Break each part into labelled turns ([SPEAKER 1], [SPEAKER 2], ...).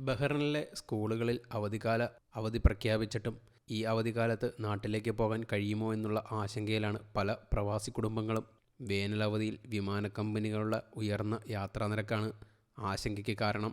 [SPEAKER 1] ബഹ്റിനിലെ സ്കൂളുകളിൽ അവധിക്കാല അവധി പ്രഖ്യാപിച്ചിട്ടും ഈ അവധിക്കാലത്ത് നാട്ടിലേക്ക് പോകാൻ കഴിയുമോ എന്നുള്ള ആശങ്കയിലാണ് പല പ്രവാസി കുടുംബങ്ങളും. വേനൽ അവധിയിൽ വിമാന കമ്പനികളുടെ ഉയർന്ന യാത്രാ നിരക്കാണ് ആശങ്കയ്ക്ക് കാരണം.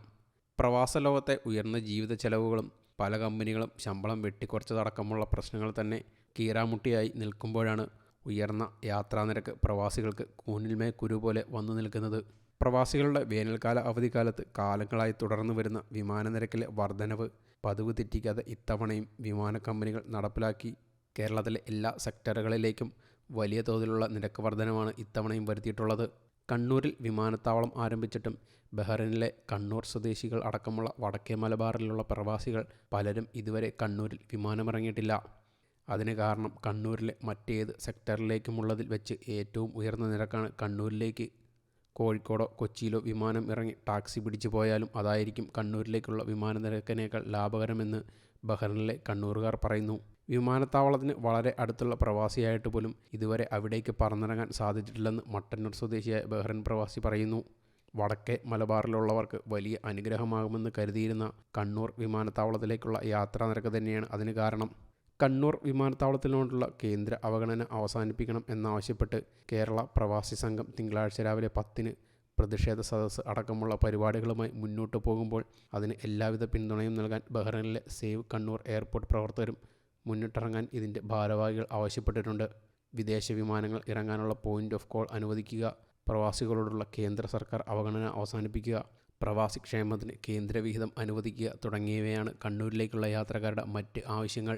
[SPEAKER 1] പ്രവാസ ലോകത്തെ ഉയർന്ന ജീവിത ചെലവുകളും പല കമ്പനികളും ശമ്പളം വെട്ടിക്കുറച്ചതടക്കമുള്ള പ്രശ്നങ്ങൾ തന്നെ കീറാമുട്ടിയായി നിൽക്കുമ്പോഴാണ് ഉയർന്ന യാത്രാ നിരക്ക് പ്രവാസികൾക്ക് കൂനിൽമേ കുരു പോലെ വന്നു നിൽക്കുന്നത്. പ്രവാസികളുടെ വേനൽക്കാല അവധിക്കാലത്ത് കാലങ്ങളായി തുടർന്നു വരുന്ന വിമാനനിരക്കിലെ വർധനവ് പതിവ് തെറ്റിക്കാതെ ഇത്തവണയും വിമാന കമ്പനികൾ നടപ്പിലാക്കി. കേരളത്തിലെ എല്ലാ സെക്ടറുകളിലേക്കും വലിയ തോതിലുള്ള നിരക്ക് വർധനമാണ് ഇത്തവണയും വരുത്തിയിട്ടുള്ളത്. കണ്ണൂരിൽ വിമാനത്താവളം ആരംഭിച്ചിട്ടും ബഹ്റിനിലെ കണ്ണൂർ സ്വദേശികൾ അടക്കമുള്ള വടക്കേ മലബാറിലുള്ള പ്രവാസികൾ പലരും ഇതുവരെ കണ്ണൂരിൽ വിമാനമിറങ്ങിയിട്ടില്ല. അതിന് കാരണം കണ്ണൂരിലെ മറ്റേത് സെക്ടറിലേക്കുമുള്ളതിൽ വെച്ച് ഏറ്റവും ഉയർന്ന നിരക്കാണ് കണ്ണൂരിലേക്ക്. കോഴിക്കോടോ കൊച്ചിയിലോ വിമാനം ഇറങ്ങി ടാക്സി പിടിച്ചു പോയാലും അതായിരിക്കും കണ്ണൂരിലേക്കുള്ള വിമാന നിരക്കിനേക്കാൾ ലാഭകരമെന്ന് ബഹ്റിനിലെ കണ്ണൂറുകാർ പറയുന്നു. വിമാനത്താവളത്തിന് വളരെ അടുത്തുള്ള പ്രവാസിയായിട്ട് പോലും ഇതുവരെ അവിടേക്ക് പറന്നിറങ്ങാൻ സാധിച്ചിട്ടില്ലെന്ന് മട്ടന്നൂർ സ്വദേശിയായ ബഹ്റിൻ പ്രവാസി പറയുന്നു. വടക്കേ മലബാറിലുള്ളവർക്ക് വലിയ അനുഗ്രഹമാകുമെന്ന് കരുതിയിരുന്ന കണ്ണൂർ വിമാനത്താവളത്തിലേക്കുള്ള യാത്രാ നിരക്ക് തന്നെയാണ് അതിന് കാരണം. കണ്ണൂർ വിമാനത്താവളത്തിനോടുള്ള കേന്ദ്ര അവഗണന അവസാനിപ്പിക്കണം എന്നാവശ്യപ്പെട്ട് കേരള പ്രവാസി സംഘം തിങ്കളാഴ്ച രാവിലെ പത്തിന് പ്രതിഷേധ സദസ്സ് അടക്കമുള്ള പരിപാടികളുമായി മുന്നോട്ട് പോകുമ്പോൾ അതിന് എല്ലാവിധ പിന്തുണയും നൽകാൻ ബഹ്റൈനിലെ സേവ് കണ്ണൂർ എയർപോർട്ട് പ്രവർത്തകരും മുന്നിട്ടിറങ്ങാൻ ഇതിന്റെ ഭാരവാഹികൾ ആവശ്യപ്പെട്ടിട്ടുണ്ട്. വിദേശ വിമാനങ്ങൾ ഇറങ്ങാനുള്ള പോയിന്റ് ഓഫ് കോൾ അനുവദിക്കുക പ്രവാസികളോടുള്ള കേന്ദ്ര സർക്കാർ അവഗണന അവസാനിപ്പിക്കുക പ്രവാസി ക്ഷേമത്തിന് കേന്ദ്രവിഹിതം അനുവദിക്കുക തുടങ്ങിയവയാണ് കണ്ണൂരിലേക്കുള്ള യാത്രക്കാരുടെ മറ്റ് ആവശ്യങ്ങൾ.